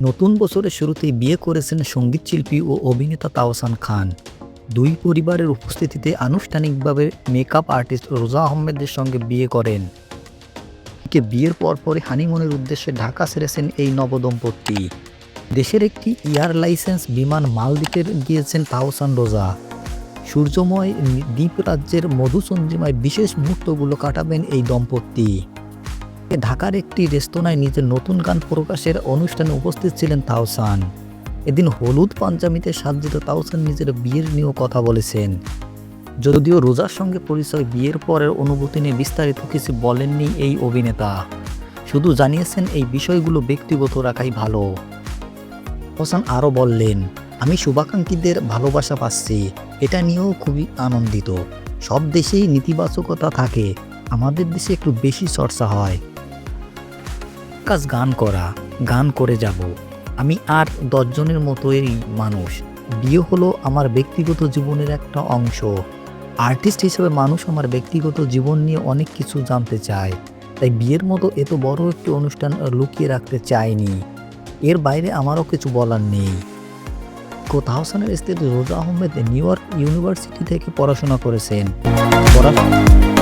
নতুন বছরের শুরুতেই বিয়ে করেছেন সঙ্গীতশিল্পী ও অভিনেতা তাওসান খান। দুই পরিবারের উপস্থিতিতে আনুষ্ঠানিকভাবে মেকআপ আর্টিস্ট রোজা আহমেদের সঙ্গে বিয়ে করেন। কে বিয়ের পর পরপরই হানিমুনের উদ্দেশ্যে ঢাকা ছেড়েছেন এই নবদম্পতি। দেশের একটি এয়ার লাইসেন্স বিমান মালদ্বীপে গিয়েছেন তাওসান রোজা। সূর্যময় দ্বীপ রাজ্যের মধুচন্দ্রিমায় বিশেষ মুহূর্তগুলো কাটাবেন এই দম্পতি। ঢাকার একটি রেস্তোরাঁয় নিজের নতুন গান প্রকাশের অনুষ্ঠানে উপস্থিত ছিলেন তাওসান। এদিন হলুদ পাঞ্জাবিতে সাজ্জিত তাওসান নিজের বিয়ের নিয়েও কথা বলেছেন। যদিও রোজার সঙ্গে পরিচয় বিয়ের পরের অনুভূতি নিয়ে বিস্তারিত কিছু বলেননি এই অভিনেতা। শুধু জানিয়েছেন এই বিষয়গুলো ব্যক্তিগত রাখাই ভালো। হোসেন আরও বললেন, আমি শুভাকাঙ্ক্ষীদের ভালোবাসা পাচ্ছি। এটা নিয়েও খুবই আনন্দিত। সব দেশেই নেতিবাচকতা থাকে। আমাদের দেশে একটু বেশি চর্চা হয়। কাজ গান করা, গান করে যাব। আমি আর দশজনের মতোই মানুষ। বিয়ে হলো আমার ব্যক্তিগত জীবনের একটা অংশ। আর্টিস্ট হিসেবে মানুষ আমার ব্যক্তিগত জীবন নিয়ে অনেক কিছু জানতে চায়। তাই বিয়ের মতো এত বড় একটি অনুষ্ঠান লুকিয়ে রাখতে চাইনি। এর বাইরে আমারও কিছু বলার নেই। কোথাহসানের স্ত্রী রোজা আহমেদ নিউ ইয়র্ক ইউনিভার্সিটি থেকে পড়াশোনা করেছেন। পড়াশোনা